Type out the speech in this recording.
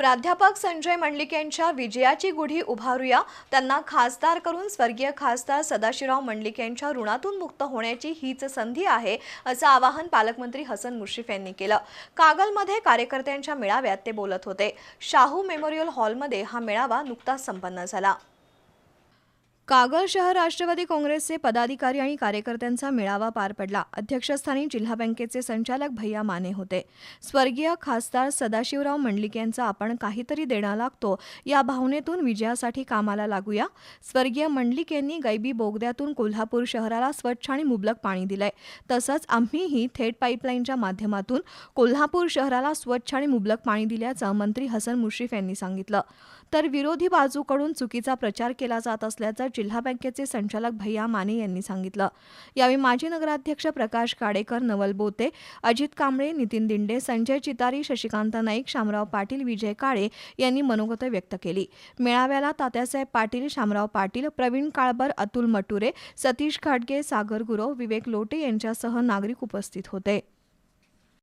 प्राध्यापक संजय मंडलिक यांच्या विजयाची गुढी उभारूया. त्यांना खासदार करून स्वर्गीय खासदार सदाशिवराव मंडलिक यांच्या ऋणातून मुक्त होण्याची हीच संधी आहे असं आवाहन पालकमंत्री हसन मुश्रीफ यांनी केलं. कागलमध्ये कार्यकर्त्यांच्या मेळाव्यात ते बोलत होते. शाहू मेमोरियल हॉलमध्ये हा मेळावा नुकताच संपन्न झाला. कागल शहर राष्ट्रवादी काँग्रेसचे पदाधिकारी आणि कार्यकर्त्यांचा मेळावा पार पडला. अध्यक्षस्थानी जिल्हा बँकेचे संचालक भैया माने होते. स्वर्गीय खासदार सदाशिवराव मंडलिक यांचा आपण काहीतरी देणं लागतो. या भावनेतून विजयासाठी कामाला लागूया. स्वर्गीय मंडलिक यांनी गैबी बोगद्यातून कोल्हापूर शहराला स्वच्छ आणि मुबलक पाणी दिलंय. तसंच आम्हीही थेट पाईपलाईनच्या माध्यमातून कोल्हापूर शहराला स्वच्छ आणि मुबलक पाणी दिल्याचं मंत्री हसन मुश्रीफ यांनी सांगितलं. तर विरोधी बाजूकडून चुकीचा प्रचार केला जात असल्याचं जिल्हा बँकेचे संचालक भैया माने यांनी सांगितलं. यावेळी माजी नगराध्यक्ष प्रकाश काडेकर नवल बोते अजित कांबळे नितीन दिंडे संजय चितारी शशिकांत नाईक शामराव पाटील विजय काळे यांनी मनोगत व्यक्त केली. मेळाव्याला तात्यासाहेब पाटील शामराव पाटील प्रवीण काळबर अतुल मटुरे सतीश खाडगे सागर गुरव विवेक लोटे यांच्यासह नागरिक उपस्थित होते.